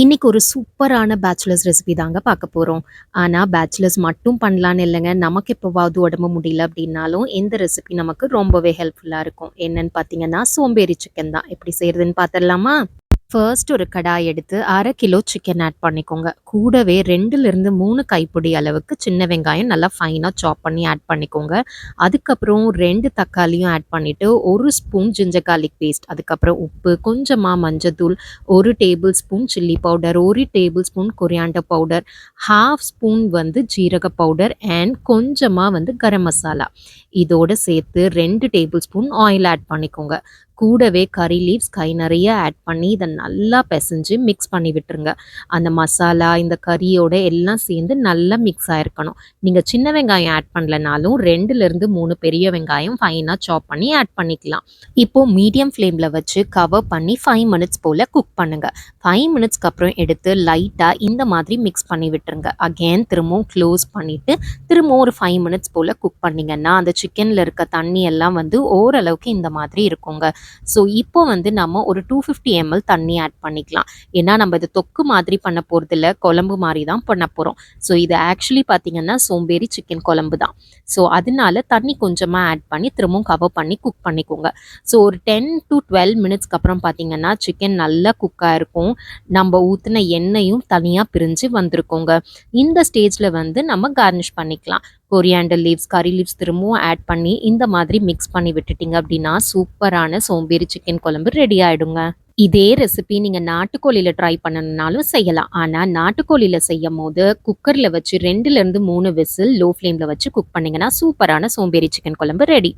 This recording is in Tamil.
இன்னைக்கு ஒரு சூப்பரான பேச்சுலர்ஸ் ரெசிபி தாங்க பார்க்க போகிறோம் ஆனால் பேச்சுலர்ஸ் மட்டும் பண்ணலான்னு இல்லைங்க நமக்கு எப்போவாவது உடம்பு முடியல அப்படின்னாலும், இந்த ரெசிபி நமக்கு ரொம்பவே ஹெல்ப்ஃபுல்லாக இருக்கும். என்னன்னு பார்த்தீங்கன்னா, சோம்பேறி சிக்கன் தான். எப்படி செய்றதுன்னு பார்த்துடலாமா? ஃபர்ஸ்ட் ஒரு கடாய் எடுத்து அரை கிலோ சிக்கன் ஆட் பண்ணிக்கோங்க. கூடவே 2லிருந்து 3 கைப்பிடி அளவுக்கு சின்ன வெங்காயம் நல்லா ஃபைனாக சாப் பண்ணி ஆட் பண்ணிக்கோங்க. அதுக்கப்புறம் ரெண்டு தக்காளியும் ஆட் பண்ணிவிட்டு ஒரு ஸ்பூன் ஜிஞ்சர் கார்லிக் பேஸ்ட், அதுக்கப்புறம் உப்பு, கொஞ்சமாக மஞ்சத்தூள், ஒரு டேபிள் ஸ்பூன் சில்லி பவுடர், ஒரு table spoon coriander powder, 1/2 spoon வந்து ஜீரக பவுடர் அண்ட் கொஞ்சமாக வந்து கரம் மசாலா. இதோடு சேர்த்து ரெண்டு டேபிள் ஸ்பூன் ஆயில் ஆட் பண்ணிக்கோங்க. கூடவே கறி லீவ்ஸ் கை நிறைய ஆட் பண்ணி இதை நல்லா பிசைஞ்சு மிக்ஸ் பண்ணி விட்டுருங்க. அந்த மசாலா, இந்த கறியோட எல்லாம் சேர்ந்து நல்லா மிக்ஸ் ஆயிருக்கணும். நீங்க சின்ன வெங்காயம் ஆட் பண்ணலனாலும் 2லிருந்து 3 பெரிய வெங்காயம் ஃபைனா சாப் பண்ணி ஆட் பண்ணிக்கலாம். இப்போ மீடியம் ஃப்ளேம்ல வச்சு கவர் பண்ணி ஃபைவ் மினிட்ஸ் போல குக் பண்ணுங்க. ஃபைவ் மினிட்ஸ்க்கு அப்புறம் எடுத்து லைட்டா இந்த மாதிரி மிக்ஸ் பண்ணி விட்டுருங்க. அகைன் திரும்பவும் க்ளோஸ் பண்ணிட்டு, திரும்பவும் ஒரு ஃபைவ் மினிட்ஸ் போல குக் பண்ணீங்கன்னா, அந்த சிக்கன்ல இருக்க தண்ணி எல்லாம் வந்து ஓரளவுக்கு இந்த மாதிரி இருக்குங்க. ஸோ, இப்போ வந்து நம்ம ஒரு 250 எம்எல் தண்ணி ஆட் பண்ணிக்கலாம். ஏன்னா, நம்ம இது தொக்கு மாதிரி பண்ண போகிறதில்ல குழம்பு மாதிரி தான் பண்ண போகிறோம் ஸோ, இது ஆக்சுவலி பார்த்திங்கன்னா சோம்பேறி சிக்கன் குழம்பு தான். ஸோ, அதனால தண்ணி கொஞ்சமா ஆட் பண்ணி திரும்பவும் கவர் பண்ணி குக் பண்ணிக்கோங்க. ஸோ, ஒரு டென் டு டுவெல் மினிட்ஸ்க்கு அப்புறம் பார்த்திங்கன்னா சிக்கன் நல்லா குக்காக இருக்கும் நம்ம ஊற்றின எண்ணெயும் தனியா பிரிஞ்சு வந்திருக்கோங்க இந்த ஸ்டேஜ்ல வந்து நம்ம கார்னிஷ் பண்ணிக்கலாம். கொரியாண்டர் லீவ்ஸ், கறி லீவ்ஸ் திரும்பவும் ஆட் பண்ணி இந்த மாதிரி மிக்ஸ் பண்ணி விட்டுட்டிங்க அப்படின்னா, சூப்பரான சோம்பேறி சிக்கன் குழம்பு ரெடி ஆயிடுங்க. இதே ரெசிபி நீங்கள் நாட்டுக்கோழியில் ட்ரை பண்ணணுன்னாலும் செய்யலாம். ஆனால் நாட்டுக்கோழியில் செய்யும் போது குக்கரில் வச்சு 2லிருந்து 3 விசில் லோ ஃப்ளேமில் வச்சு குக் பண்ணீங்கன்னா, சூப்பரான சோம்பேறி சிக்கன் குழம்பு ரெடி.